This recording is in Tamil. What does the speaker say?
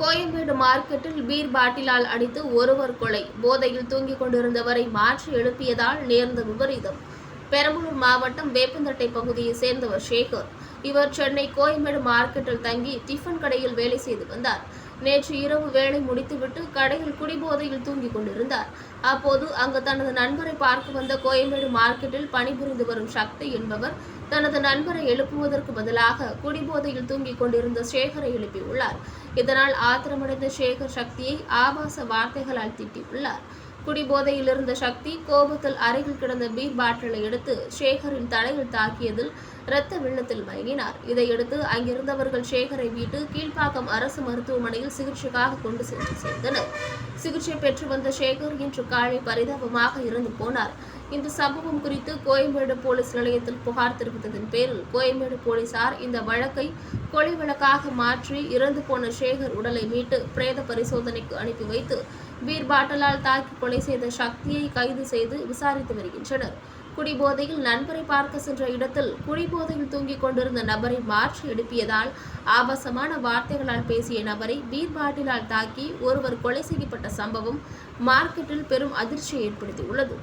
கோயம்பேடு மார்க்கெட்டில் பீர் பாட்டிலால் அடித்து ஒருவர் கொலை. போதையில் தூங்கிக் கொண்டிருந்தவரை மாற்றி எழுப்பியதால் நேர்ந்த விபரீதம். பெரம்பலூர் மாவட்டம் வேப்பந்தட்டை பகுதியை சேர்ந்தவர் சேகர். இவர் சென்னை கோயம்பேடு மார்க்கெட்டில் தங்கி டிஃபன் கடையில் வேலை செய்து வந்தார். நேற்று இரவு வேலை முடித்துவிட்டு கடையில் குடிபோதையில் தூங்கிக் கொண்டிருந்தார். அப்போது அங்கு தனது நண்பரை பார்க்க வந்த கோயம்பேடு மார்க்கெட்டில் பணிபுரிந்து வரும் சக்தி என்பவர் தனது நண்பரை எழுப்புவதற்கு பதிலாக குடிபோதையில் தூங்கிக் கொண்டிருந்த சேகரை எழுப்பியுள்ளார். இதனால் ஆத்திரமடைந்த சேகர் சக்தியை ஆபாச வார்த்தைகளால் திட்டியுள்ளார். குடிபோதையில் இருந்த சக்தி கோபத்தில் அருகில் கிடந்த பீர் பாட்டிலை எடுத்து சேகரின் தலையில் தாக்கியதில் இரத்த வெள்ளத்தில் மயங்கினார். இதையடுத்து அங்கிருந்தவர்கள் சேகரை வீட்டு கீழ்ப்பாக்கம் அரசு மருத்துவமனையில் சிகிச்சைக்காக கொண்டு சென்று சேர்ந்தனர். சிகிச்சை பெற்று வந்த சேகர் இன்று காலை பரிதாபமாக இறந்து போனார். இந்த சம்பவம் குறித்து கோயம்பேடு போலீஸ் நிலையத்தில் புகார் தெரிவித்ததன் பேரில் கோயம்பேடு போலீசார் இந்த வழக்கை கொலை வழக்காக மாற்றி இறந்து போன சேகர் உடலை மீட்டு பிரேத பரிசோதனைக்கு அனுப்பி வைத்து பீர் பாட்டலால் தாக்கி கொலை செய்த சக்தியை கைது செய்து விசாரித்து வருகின்றனர். குடிபோதையில் நண்பரை பார்க்க சென்ற இடத்தில் குடிபோதையில் தூங்கிக் கொண்டிருந்த நபரை மாற்றி எழுப்பியதால் ஆபாசமான வார்த்தைகளால் பேசிய நபரை பீர் பாட்டிலால் தாக்கி ஒருவர் கொலை செய்யப்பட்ட சம்பவம் மார்க்கெட்டில் பெரும் அதிர்ச்சியை ஏற்படுத்தியுள்ளது.